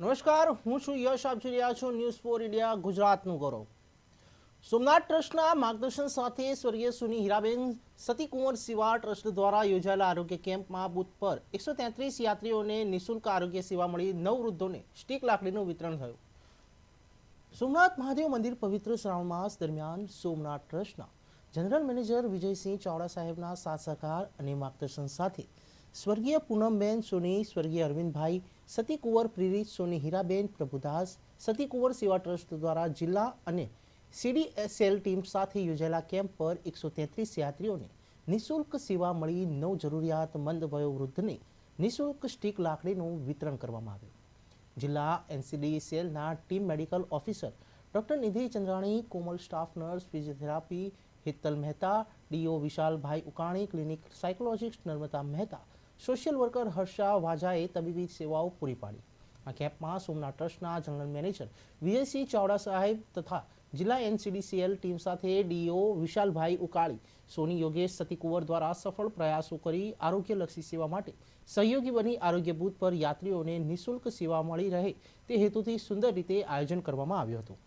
નમસ્કાર, હું છું યશ, આપ રહ્યા છો ન્યૂઝ ફોર ઇન્ડિયા ગુજરાતનું ગૌરવ. સોમનાથ ટ્રસ્ટના માર્ગદર્શન સાથે સ્વર્ગીય સુની હીરાબેન, સતીકુંવર સિવા ટ્રસ્ટ દ્વારા યોજાયેલા આરોગ્ય કેમ્પમાં બુથ પર એકસો તેત્રીસ યાત્રીઓને નિઃશુલ્ક આરોગ્ય સેવા મળી, નવ વૃદ્ધોને સ્ટીક લાકડીનું વિતરણ થયું. સોમનાથ મહાદેવ મંદિર પવિત્ર શ્રાવણ માસ દરમિયાન સોમનાથ ટ્રસ્ટના જનરલ મેનેજર વિજયસિંહ ચાવડા સાહેબના સાથ સહકાર અને માર્ગદર્શન સાથે સ્વર્ગીય પૂનમબેન સોની, સ્વર્ગીય અરવિંદભાઈ સતીકુંવર પ્રેરિત સોની હીરાબેન પ્રભુદાસ, સતીકુંવર સેવા ટ્રસ્ટ દ્વારા જિલ્લા અને સીડીએસએલ ટીમ સાથે યોજાયેલા કેમ્પ પર એકસો તેત્રીસ યાત્રીઓને નિઃશુલ્ક સેવા મળી, નવ જરૂરિયાતમંદ વયોવૃદ્ધને નિઃશુલ્ક સ્ટીક લાકડીનું વિતરણ કરવામાં આવ્યું. જિલ્લા એનસીડીસીએલના team medical officer doctor Nidhi Chandrani, Komal staff nurse, physiotherapy Hittal Mehta, DO Vishalbhai Ukani, clinic psychologist Narmada Mehta social worker Harsha Vaja તબીબી સેવાઓ પૂરી પાડી. આ કેમ્પમાં સોમનાથ ટ્રસ્ટના જનરલ મેનેજર વિજયસિંહ ચાવડા સાહેબ તથા જિલ્લા એનસીડીસીએલ ટીમ સાથે ડીઓ વિશાલભાઈ ઉકાળી, સોની યોગેશ સતીકુંવર દ્વારા સફળ પ્રયાસો કરી આરોગ્યલક્ષી સેવા માટે સહયોગી બની આરોગ્ય બૂથ પર યાત્રીઓને નિઃશુલ્ક સેવા મળી રહે તે હેતુથી સુંદર રીતે આયોજન કરવામાં આવ્યું હતું.